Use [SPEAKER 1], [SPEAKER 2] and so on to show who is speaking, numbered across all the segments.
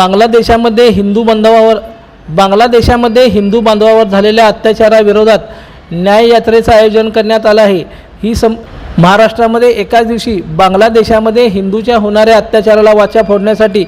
[SPEAKER 1] बांगलादेशामध्ये हिंदू बांधवावर बांगलादेशामध्ये हिंदू बांधवावर झालेल्या अत्याचाराविरोधात न्याययात्रेचं आयोजन करण्यात आलं आहे. ही सम महाराष्ट्रामध्ये एकाच दिवशी बांगलादेशामध्ये हिंदूच्या होणाऱ्या अत्याचाराला वाचा फोडण्यासाठी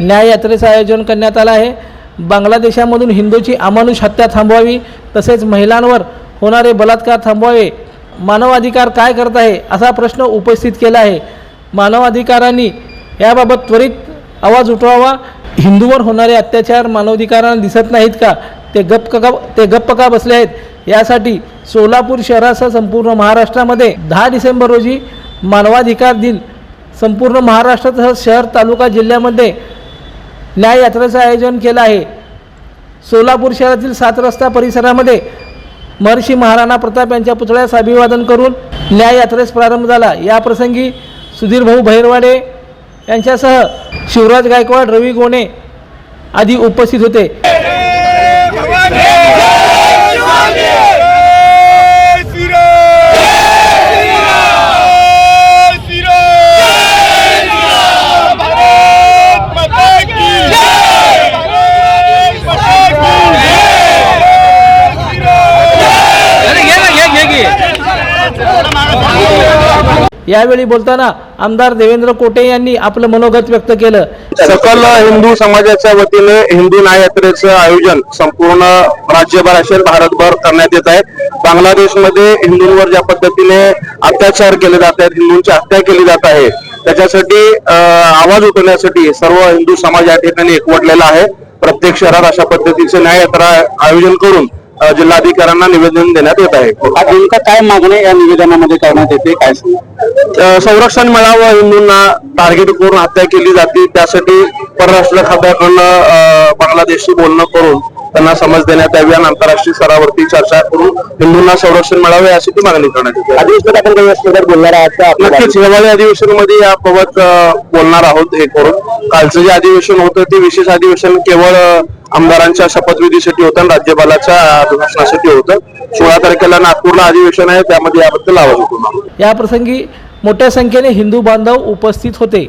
[SPEAKER 1] न्याययात्रेचं आयोजन करण्यात आलं आहे. बांगलादेशामधून हिंदूची अमानुष हत्या थांबवावी तसेच महिलांवर होणारे बलात्कार थांबवावे मानवाधिकार काय करत आहे असा प्रश्न उपस्थित केला आहे. मानवाधिकारांनी याबाबत त्वरित आवाज उठवावा हिंदूवर होणारे अत्याचार मानवाधिकारांना दिसत नाहीत का? ते गप्प का ते गप्प का बसले आहेत? यासाठी सोलापूर शहरासह संपूर्ण महाराष्ट्रामध्ये दहा डिसेंबर रोजी मानवाधिकार दिन. संपूर्ण महाराष्ट्रासह शहर तालुका जिल्ह्यामध्ये न्याय यात्रेचं आयोजन केलं आहे. सोलापूर शहरातील सात रस्ता परिसरामध्ये महर्षी महाराणा प्रताप यांच्या पुतळ्यास अभिवादन करून न्याय यात्रेस प्रारंभ झाला. याप्रसंगी सुधीरभाऊ भैरवाडे यांच्यासह शिवराज गायकवाड रवी गोणे आदी उपस्थित होते. यावेळी बोलताना आमदार देवेंद्र कोटे यांनी आपलं मनोगत व्यक्त केलं.
[SPEAKER 2] सकल हिंदू समाजाच्या वतीने हिंदू न्याय यात्रेचं आयोजन संपूर्ण राज्यभर असेल भारतभर करण्यात येत आहे. बांगलादेशमध्ये हिंदूंवर ज्या पद्धतीने अत्याचार केले जात आहेत हिंदूंची हत्या केली जात आहे त्याच्यासाठी आवाज उठवण्यासाठी सर्व हिंदू समाज या ठिकाणी एकवटलेला आहे. प्रत्येक शहरात अशा पद्धतीचे न्याय यात्रा आयोजन करून जिल्हाधिकाऱ्यांना निवेदन देण्यात येत आहे.
[SPEAKER 3] नेमका काय मागणी या निवेदनामध्ये करण्यात येते? काय
[SPEAKER 2] संरक्षण मिळावं हिंदूंना टार्गेट करून हत्या केली जाते. त्यासाठी परराष्ट्र खात्याकडनं बांगलादेशशी बोलणं करून समज देण्यात यावी आणि आंतरराष्ट्रीय स्तरावरती चर्चा करून हिंदूंना संरक्षण मिळावे अशी ती मागणी करण्यात येते.
[SPEAKER 3] अधिवेशनात आपण काही बोलणार आहात
[SPEAKER 2] नक्कीच हिवाळी अधिवेशनामध्ये याबाबत बोलणार आहोत हे करून. कालचं जे अधिवेशन होतं ते विशेष अधिवेशन केवळ आमदारांच्या शपथविधीसाठी होतं आणि राज्यपालाच्या अभिभाषणासाठी होतं. सोळा तारखेला नागपूरला अधिवेशन आहे त्यामध्ये याबद्दल आवाज उठवणार
[SPEAKER 1] या प्रसंगी मोठ्या संख्येने हिंदू बांधव उपस्थित होते.